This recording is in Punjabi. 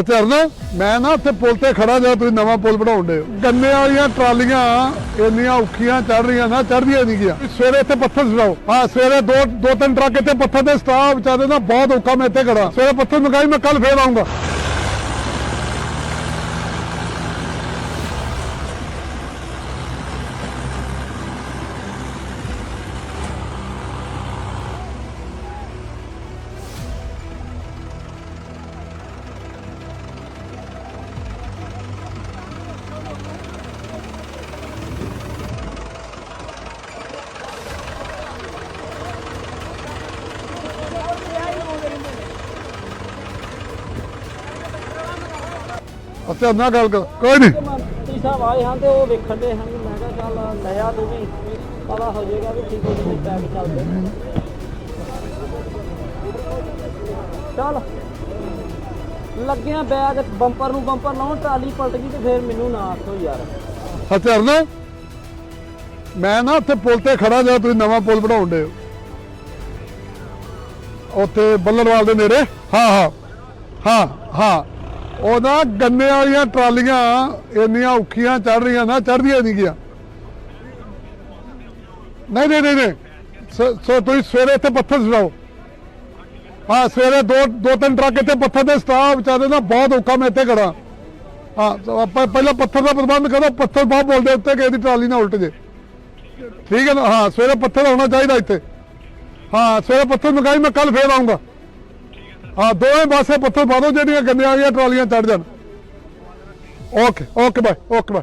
ਹਥਿਆਰਨ ਮੈਂ ਨਾ ਉੱਥੇ ਪੁਲ ਤੇ ਖੜਾ ਜਾ ਤੁਸੀਂ ਨਵਾਂ ਪੁਲ ਬਣਾਉਣ ਦੇ ਗੰਨੇ ਵਾਲੀਆਂ ਟਰਾਲੀਆਂ, ਇੰਨੀਆਂ ਔਖੀਆਂ ਚੜ ਰਹੀਆਂ ਨਾ ਚੜਦੀਆਂ ਨਹੀਂ ਗਿਆ। ਸਵੇਰੇ ਇੱਥੇ ਪੱਥਰ ਸਟਾਓ ਹਾਂ, ਸਵੇਰੇ ਦੋ ਦੋ ਤਿੰਨ ਟਰੱਕ ਇੱਥੇ ਪੱਥਰ ਦੇ ਸਟਾਫ ਵਿਚਾਰੇ ਨਾ ਬਹੁਤ ਔਖਾ ਮੈਂ ਇੱਥੇ ਖੜਾ। ਸਵੇਰੇ ਪੱਥਰ ਮਗਾਈ, ਮੈਂ ਕੱਲ ਫੇਰ ਆਉਂਗਾ ਗੱਲ ਕਰ ਕੋਈ ਨਹੀਂ। ਮੰਤਰੀ ਸਾਹਿਬ ਆਏ ਹਨ ਤੇ ਉਹ ਵੇਖਣ ਦੇ ਹਨ ਮੈਂ ਕਿਹਾ ਚੱਲ ਲਿਆ ਤੂੰ ਵੀ। ਪਤਾ ਹੋ ਜਾਏਗਾ ਵੀ ਠੀਕ ਹੋ ਜੇ ਪੈਕ ਚੱਲਦੇ ਚੱਲ। ਲੱਗਿਆ ਬੈਗ ਬੰਪਰ ਨੂੰ ਬੰਪਰ ਲਾਉਣ ਟਰਾਲੀ ਪਲਟ ਗਈ ਤੇ ਫਿਰ ਮੈਨੂੰ ਨਾ ਆਖੋ ਯਾਰ। ਹਥਿਆਰ ਨਾ। ਮੈਂ ਨਾ ਉੱਥੇ ਪੁਲ ਤੇ ਖੜਾ ਜਾ ਤੁਸੀਂ ਨਵਾਂ ਪੁਲ ਬਣਾਉਣ ਦੇ ਉੱਥੇ ਬੱਲਰਵਾਲ ਦੇ ਨੇੜੇ। ਹਾਂ ਹਾਂ। ਹਾਂ ਹਾਂ। ਉਹ ਨਾ ਗੰਨੇ ਵਾਲੀਆਂ ਟਰਾਲੀਆਂ ਇੰਨੀਆਂ ਔਖੀਆਂ ਚੜ ਰਹੀਆਂ ਨਾ ਚੜਦੀਆਂ ਨਹੀਂ ਗਿਆ ਨਹੀਂ ਨਹੀਂ ਨਹੀਂ ਸੋ ਤੁਸੀਂ ਸਵੇਰੇ ਇੱਥੇ ਪੱਥਰ ਸਟਾਓ ਹਾਂ, ਸਵੇਰੇ ਦੋ ਦੋ, ਤਿੰਨ ਟਰੱਕ ਇੱਥੇ ਪੱਥਰ ਦੇ ਸਟਾਫ, ਵਿਚਾਰੇ ਨਾ ਬਹੁਤ ਔਖਾ ਮੈਂ ਇੱਥੇ ਖੜਾ ਹਾਂ ਆਪਾਂ ਪਹਿਲਾਂ ਪੱਥਰ ਦਾ ਪ੍ਰਬੰਧ ਕਰੋ, ਪੱਥਰ ਬਹੁਤ ਬੋਲਦੇ ਉੱਤੇ ਕਿ ਇਹਦੀ ਟਰਾਲੀ ਨਾ ਉਲਟ ਜੇ। ਠੀਕ ਹੈ ਨਾ? ਹਾਂ, ਸਵੇਰੇ ਪੱਥਰ ਹੋਣਾ ਚਾਹੀਦਾ ਇੱਥੇ। ਹਾਂ, ਸਵੇਰੇ ਪੱਥਰ ਮੰਗਾਈ, ਮੈਂ ਕੱਲ ਫੇਰ ਆਉਂਗਾ ਹਾਂ ਦੋਵੇਂ ਪਾਸੇ ਪੱਥਰ ਪਾ ਦਿਓ ਜਿਹੜੀਆਂ ਗੰਨੇ ਵਾਲੀਆਂ ਟਰਾਲੀਆਂ ਚੜ ਜਾਣ। Okay okay bye okay bye